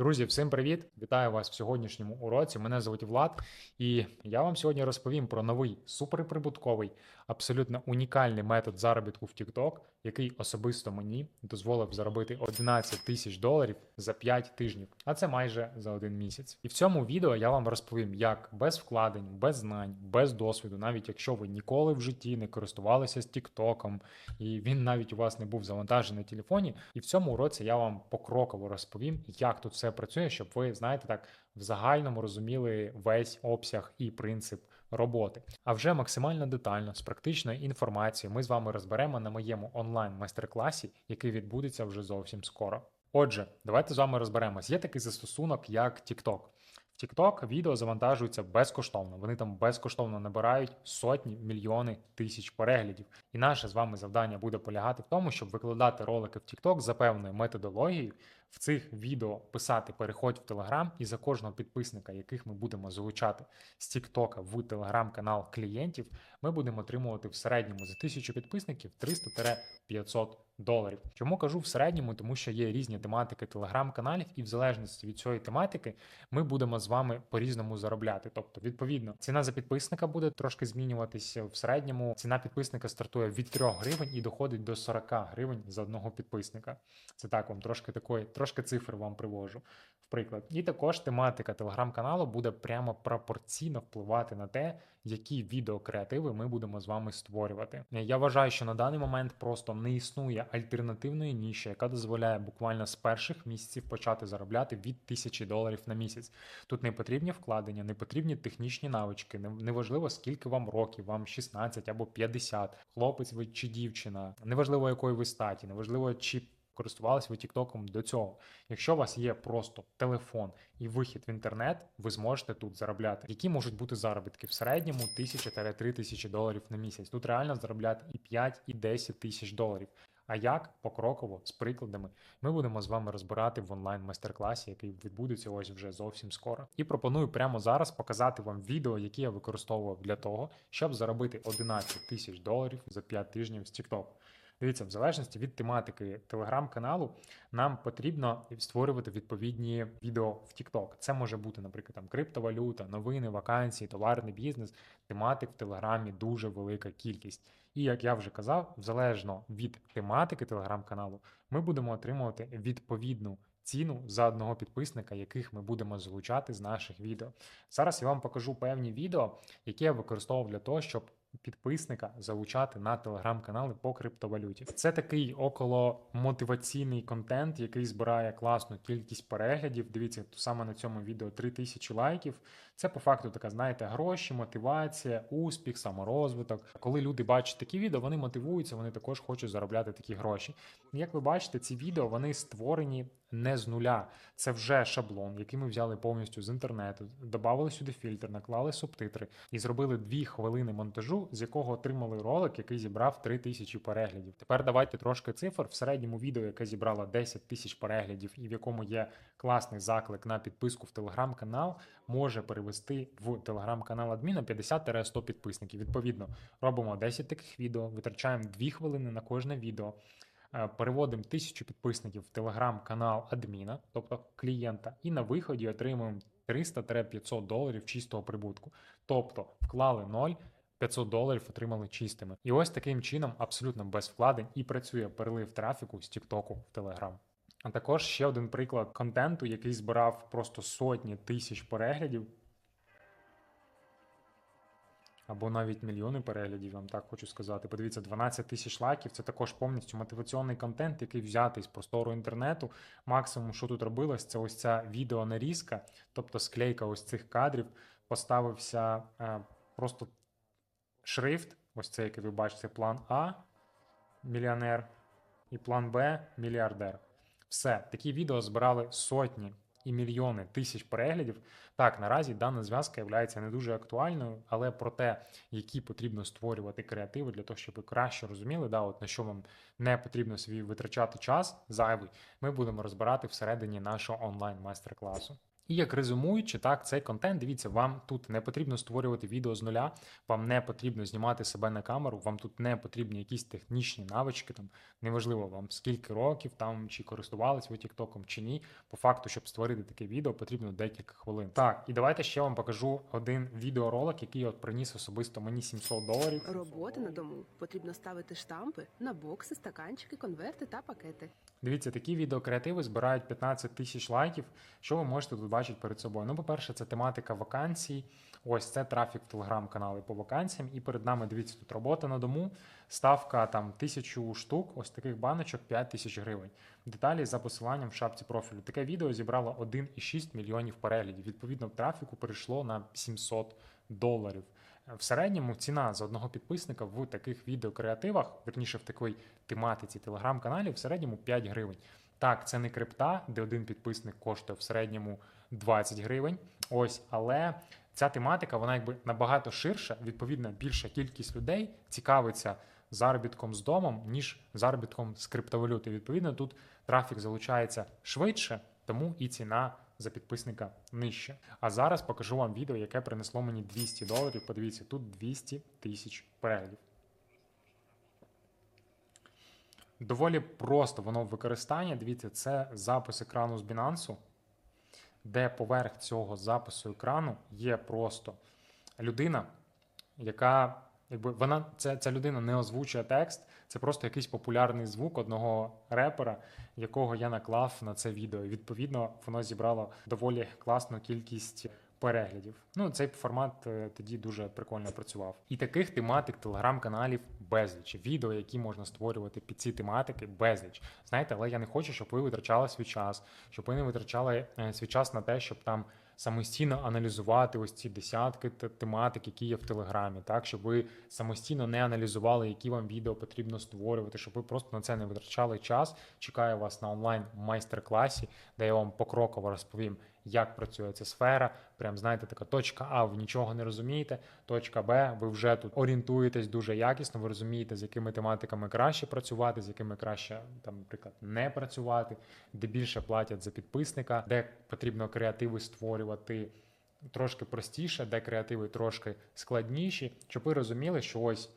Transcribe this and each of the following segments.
Друзі, всім привіт! Вітаю вас в сьогоднішньому уроці. Мене звуть Влад, і я вам сьогодні розповім про новий суперприбутковий, абсолютно унікальний метод заробітку в TikTok, який особисто мені дозволив заробити 11 тисяч доларів за 5 тижнів, а це майже за один місяць. І в цьому відео я вам розповім, як без вкладень, без знань, без досвіду, навіть якщо ви ніколи в житті не користувалися з TikTok, і він навіть у вас не був завантажений на телефоні. І в цьому уроці я вам покроково розповім, як тут все працює, щоб ви знаєте так в загальному розуміли весь обсяг і принцип роботи. А вже максимально детально з практичною інформацією ми з вами розберемо на моєму онлайн майстер-класі, який відбудеться вже зовсім скоро. Отже, давайте з вами розберемось. Є такий застосунок, як TikTok. В TikTok відео завантажуються безкоштовно. Вони там безкоштовно набирають сотні, мільйони тисяч переглядів. І наше з вами завдання буде полягати в тому, щоб викладати ролики в TikTok за певною методологією. В цих відео писати переходь в Telegram і за кожного підписника, яких ми будемо залучати з TikTok в телеграм-канал клієнтів, ми будемо отримувати в середньому за 1000 підписників 300-500 доларів. Чому кажу в середньому, тому що є різні тематики телеграм-каналів, і в залежності від цієї тематики ми будемо з вами по-різному заробляти. Тобто, відповідно, ціна за підписника буде трошки змінюватися в середньому. Ціна підписника стартує від 3 гривень і доходить до 40 гривень за одного підписника. Це так вам трошки такої, трошки цифр вам привожу. Приклад, і також тематика телеграм-каналу буде прямо пропорційно впливати на те, які відеокреативи ми будемо з вами створювати. Я вважаю, що на даний момент просто не існує альтернативної ніші, яка дозволяє буквально з перших місяців почати заробляти від тисячі доларів на місяць. Тут не потрібні вкладення, не потрібні технічні навички. Неважливо, скільки вам років, вам 16 або 50, хлопець ви чи дівчина, неважливо якої ви статі, неважливо чи. Користувалися ви Тіктоком до цього. Якщо у вас є просто телефон і вихід в інтернет, ви зможете тут заробляти. Які можуть бути заробітки в середньому 1000-3 тисячі доларів на місяць. Тут реально заробляти і 5, і 10 тисяч доларів. А як покроково з прикладами ми будемо з вами розбирати в онлайн майстер-класі, який відбудеться ось вже зовсім скоро. І пропоную прямо зараз показати вам відео, які я використовував для того, щоб заробити 11 тисяч доларів за 5 тижнів з TikTok. Дивіться, в залежності від тематики телеграм-каналу, нам потрібно створювати відповідні відео в TikTok. Це може бути, наприклад, там криптовалюта, новини, вакансії, товарний бізнес. Тематик в Телеграмі дуже велика кількість. І як я вже казав, залежно від тематики телеграм-каналу, ми будемо отримувати відповідну. Ціну за одного підписника, яких ми будемо залучати з наших відео. Зараз я вам покажу певні відео, які я використовував для того, щоб підписника залучати на телеграм-канали по криптовалюті. Це такий около мотиваційний контент, який збирає класну кількість переглядів. Дивіться, саме на цьому відео 3000 лайків. Це по факту така, знаєте, гроші, мотивація, успіх, саморозвиток. Коли люди бачать такі відео, вони мотивуються, вони також хочуть заробляти такі гроші. Як ви бачите, ці відео вони створені не з нуля. Це вже шаблон, який ми взяли повністю з інтернету, додали сюди фільтр, наклали субтитри і зробили дві хвилини монтажу, з якого отримали ролик, який зібрав 3000 переглядів. Тепер давайте трошки цифр. В середньому відео, яке зібрало 10 тисяч переглядів, і в якому є класний заклик на підписку в телеграм-канал, може перевести в телеграм-канал адміна 50-100 підписників. Відповідно, робимо 10 таких відео, витрачаємо 2 хвилини на кожне відео. Е, переводимо тисячу підписників в телеграм-канал адміна, тобто клієнта, і на виході отримуємо 300-500 доларів чистого прибутку. Тобто вклали 0, 500 доларів отримали чистими. І ось таким чином, абсолютно без вкладень, і працює перелив трафіку з Тіктоку в Телеграм. А також ще один приклад контенту, який збирав просто сотні тисяч переглядів або навіть мільйони переглядів, вам так хочу сказати. Подивіться, 12 тисяч лайків це також повністю мотиваційний контент, який взятий з простору інтернету. Максимум, що тут робилось, це ось ця відеонарізка, тобто склейка ось цих кадрів, поставився е, просто шрифт, ось цей, який ви бачите, план А, мільйонер, і план Б мільярдер. Все, такі відео збирали сотні і мільйони тисяч переглядів. Так, наразі дана зв'язка є не дуже актуальною, але про те, які потрібно створювати креативи для того, щоб ви краще розуміли, да, от на що вам не потрібно собі витрачати час зайвий, ми будемо розбирати всередині нашого онлайн майстер-класу. І як резюмуючи, так, цей контент, дивіться, вам тут не потрібно створювати відео з нуля, вам не потрібно знімати себе на камеру, вам тут не потрібні якісь технічні навички, там неважливо вам скільки років там чи користувались ви Тіктоком чи ні. По факту, щоб створити таке відео, потрібно декілька хвилин. Так, і давайте ще вам покажу один відеоролик, який от приніс особисто мені 700 доларів. Роботи на дому потрібно ставити штампи на бокси, стаканчики, конверти та пакети. Дивіться, такі відеокреативи збирають 15 тисяч лайків. Що ви можете тут бачити перед собою? Ну, по-перше, це тематика вакансій. Ось це трафік в телеграм-канали по вакансіям. І перед нами дивіться тут робота на дому. Ставка там тисячу штук, ось таких баночок 5 тисяч гривень. Деталі за посиланням в шапці профілю. Таке відео зібрало 1,6 мільйонів переглядів. Відповідно, трафіку перейшло на 700 доларів. В середньому ціна за одного підписника в таких відеокреативах, верніше в такій тематиці телеграм-каналів, в середньому 5 гривень. Так, це не крипта, де один підписник коштує в середньому 20 гривень. Ось, але ця тематика, вона якби набагато ширша. Відповідно, більша кількість людей цікавиться заробітком з домом, ніж заробітком з криптовалюти. Відповідно, тут трафік залучається швидше, тому і ціна за підписника нижче. А зараз покажу вам відео, яке принесло мені 200 доларів. Подивіться, тут 200 тисяч переглядів. Доволі просто воно в використанні. Дивіться, це запис екрану з Binance, де поверх цього запису екрану є просто людина, яка якби вона ця, ця людина не озвучує текст, це просто якийсь популярний звук одного репера, якого я наклав на це відео. І відповідно, воно зібрало доволі класну кількість переглядів. Ну, цей формат е, тоді дуже прикольно працював. І таких тематик телеграм-каналів безліч. Відео, які можна створювати під ці тематики, безліч. Знаєте, але я не хочу, щоб ви витрачали свій час, щоб ви не витрачали е, свій час на те, щоб там. Самостійно аналізувати ось ці десятки тематик, які є в Телеграмі, так щоб ви самостійно не аналізували, які вам відео потрібно створювати, щоб ви просто на це не витрачали час. Чекаю вас на онлайн майстер-класі, де я вам покроково розповім, як працює ця сфера. Прям знаєте, така точка А, ви нічого не розумієте. Точка Б, ви вже тут орієнтуєтесь дуже якісно. Ви розумієте, з якими тематиками краще працювати, з якими краще там, наприклад, не працювати, де більше платять за підписника, де потрібно креативи створювати. Трошки простіше, де креативи трошки складніші, щоб ви розуміли, що ось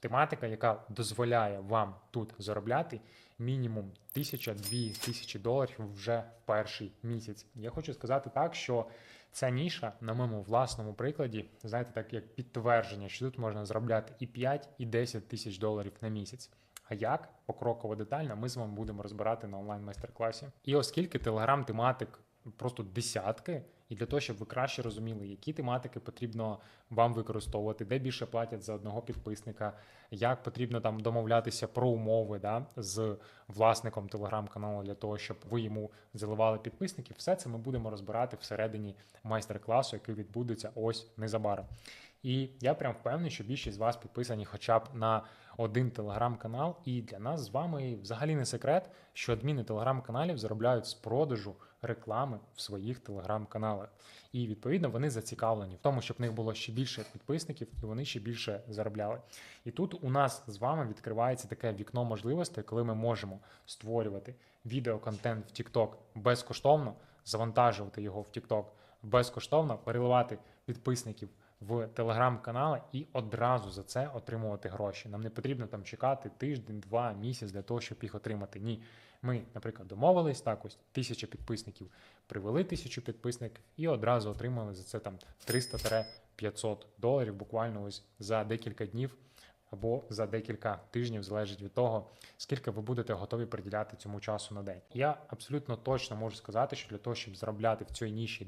тематика, яка дозволяє вам тут заробляти мінімум тисяча-дві тисячі доларів вже в перший місяць. Я хочу сказати так, що ця ніша на моєму власному прикладі, знаєте, так як підтвердження, що тут можна заробляти і 5, і 10 тисяч доларів на місяць. А як покроково детально ми з вами будемо розбирати на онлайн майстер-класі. І оскільки телеграм-тематик просто десятки, і для того, щоб ви краще розуміли, які тематики потрібно вам використовувати, де більше платять за одного підписника, як потрібно там домовлятися про умови да, з власником телеграм-каналу для того, щоб ви йому заливали підписників. Все це ми будемо розбирати всередині майстер-класу, який відбудеться ось незабаром. І я прям впевнений, що більшість з вас підписані хоча б на один телеграм-канал. І для нас з вами взагалі не секрет, що адміни телеграм-каналів заробляють з продажу реклами в своїх телеграм-каналах. І відповідно вони зацікавлені в тому, щоб в них було ще більше підписників і вони ще більше заробляли. І тут у нас з вами відкривається таке вікно можливостей, коли ми можемо створювати відеоконтент в TikTok безкоштовно, завантажувати його в TikTok безкоштовно, переливати підписників в телеграм-канали і одразу за це отримувати гроші. Нам не потрібно там чекати тиждень, два, місяць для того, щоб їх отримати. Ні. Ми, наприклад, домовились так, ось тисяча підписників, привели тисячу підписників і одразу отримали за це там 300-500 доларів буквально ось за декілька днів або за декілька тижнів, залежить від того, скільки ви будете готові приділяти цьому часу на день. Я абсолютно точно можу сказати, що для того, щоб заробляти в цій ніші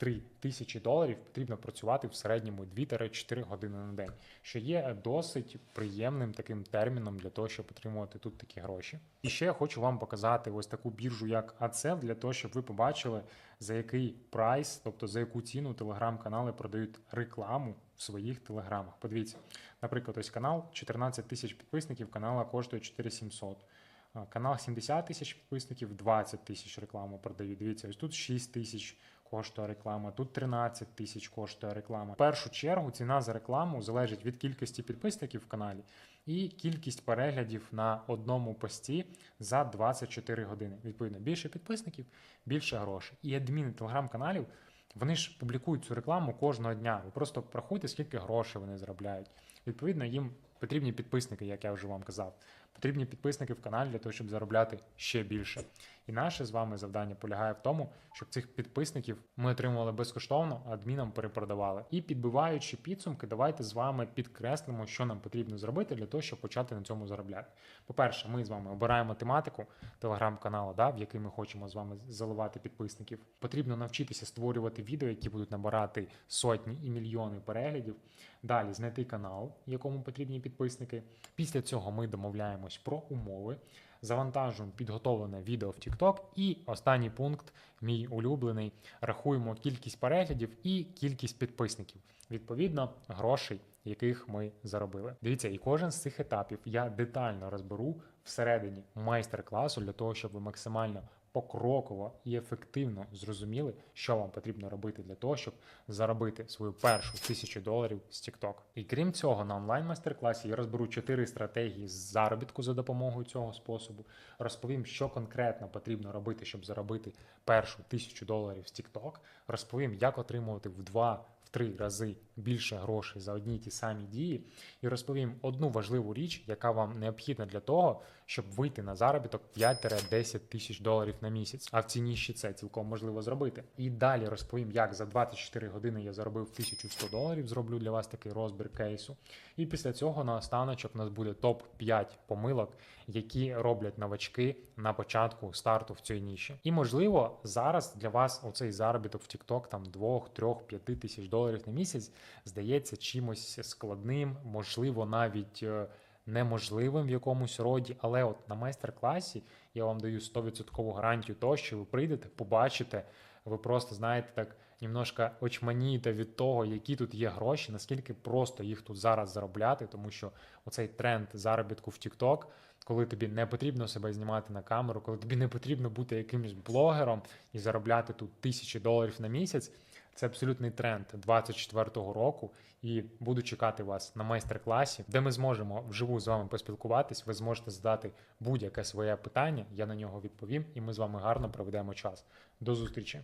2-3 тисячі доларів, потрібно працювати в середньому 2-4 години на день, що є досить приємним таким терміном для того, щоб отримувати тут такі гроші. І ще я хочу вам показати ось таку біржу, як AdSense, для того, щоб ви побачили, за який прайс, тобто за яку ціну телеграм-канали продають рекламу в своїх телеграмах. Подивіться, наприклад, ось канал 14 тисяч підписників, канала коштує 4700. А, Канал 70 тисяч підписників, 20 тисяч рекламу продають. Дивіться, ось тут 6 тисяч коштує реклама, тут 13 тисяч коштує реклама. В першу чергу ціна за рекламу залежить від кількості підписників в каналі і кількість переглядів на одному пості за 24 години. Відповідно, більше підписників, більше грошей. І адміни телеграм-каналів вони ж публікують цю рекламу кожного дня. Ви просто порахуйте, скільки грошей вони заробляють. Відповідно, їм потрібні підписники, як я вже вам казав. Потрібні підписники в каналі для того, щоб заробляти ще більше. І наше з вами завдання полягає в тому, щоб цих підписників ми отримували безкоштовно, а адмінам перепродавали. І підбиваючи підсумки, давайте з вами підкреслимо, що нам потрібно зробити для того, щоб почати на цьому заробляти. По-перше, ми з вами обираємо тематику телеграм-каналу, да, в який ми хочемо з вами заливати підписників. Потрібно навчитися створювати відео, які будуть набирати сотні і мільйони переглядів. Далі знайти канал, якому потрібні підписники. Після цього ми домовляємось про умови, завантажуємо підготовлене відео в TikTok. І останній пункт, мій улюблений, рахуємо кількість переглядів і кількість підписників. Відповідно, грошей, яких ми заробили. Дивіться, і кожен з цих етапів я детально розберу всередині майстер-класу для того, щоб ви максимально покроково і ефективно зрозуміли, що вам потрібно робити для того, щоб заробити свою першу тисячу доларів з TikTok. І крім цього, на онлайн майстер-класі я розберу чотири стратегії заробітку за допомогою цього способу. Розповім, що конкретно потрібно робити, щоб заробити першу тисячу доларів з TikTok. Розповім, як отримувати в два. В три рази більше грошей за одні ті самі дії, і розповім одну важливу річ, яка вам необхідна для того, щоб вийти на заробіток 5-10 тисяч доларів на місяць. А в цій ніші це цілком можливо зробити. І далі розповім, як за 24 години я заробив 1100 доларів. Зроблю для вас такий розбір кейсу. І після цього на останочок у нас буде топ 5 помилок, які роблять новачки на початку старту в цій ніші. І можливо, зараз для вас оцей заробіток в TikTok там 2, 3, 5 тисяч доларів на місяць здається чимось складним, можливо, навіть. е, Неможливим в якомусь роді, але от на майстер-класі я вам даю 100% гарантію того, що ви прийдете, побачите, ви просто знаєте так немножко очманієте від того, які тут є гроші, наскільки просто їх тут зараз заробляти, тому що оцей тренд заробітку в TikTok, коли тобі не потрібно себе знімати на камеру, коли тобі не потрібно бути якимось блогером і заробляти тут тисячі доларів на місяць. Це абсолютний тренд 24-го року, і буду чекати вас на майстер-класі, де ми зможемо вживу з вами поспілкуватись. Ви зможете задати будь-яке своє питання, я на нього відповім, і ми з вами гарно проведемо час. До зустрічі!